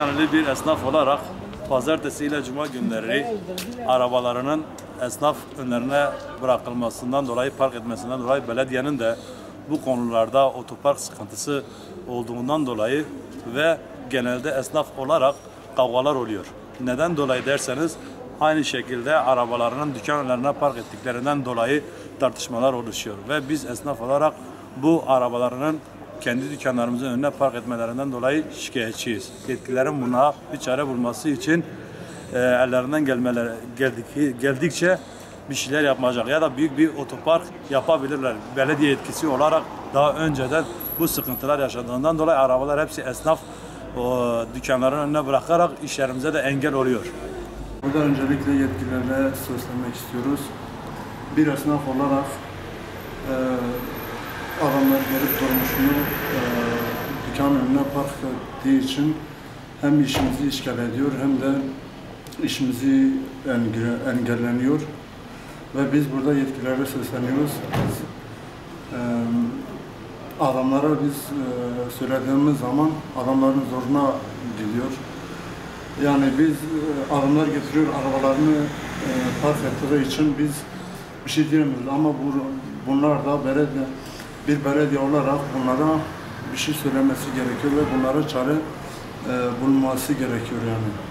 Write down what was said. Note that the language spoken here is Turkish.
Yani bir esnaf olarak pazartesi ile cuma günleri arabalarının esnaf önlerine bırakılmasından dolayı park etmesinden dolayı belediyenin de bu konularda otopark sıkıntısı olduğundan dolayı ve genelde esnaf olarak kavgalar oluyor. Neden dolayı derseniz aynı şekilde arabalarının dükkan önlerine park ettiklerinden dolayı tartışmalar oluşuyor ve biz esnaf olarak bu arabalarının kendi dükkanlarımızın önüne park etmelerinden dolayı şikayetçiyiz. Yetkililerin buna bir çare bulması için e, ellerinden gelmeleri geldik, geldikçe bir şeyler yapmayacak ya da büyük bir otopark yapabilirler. Belediye yetkisi olarak daha önceden bu sıkıntılar yaşadığından dolayı arabalar hepsi esnaf o, dükkanların önüne bırakarak işlerimize de engel oluyor. Burada öncelikle yetkililere seslenmek istiyoruz. Bir esnaf olarak e, adamlar gelip durmuşunu dükkan önüne park ettiği için hem işimizi işgal ediyor hem de işimizi enge- engelleniyor. Ve biz burada yetkililere sesleniyoruz. Biz, e, adamlara biz e, söylediğimiz zaman adamların zoruna gidiyor. Yani biz e, adamlar getiriyor arabalarını e, park ettiği için biz bir şey diyemiyoruz ama bu, bunlar da belediye, bir belediye olarak bunlara bir şey söylemesi gerekiyor ve bunlara çare e, bulunması gerekiyor yani.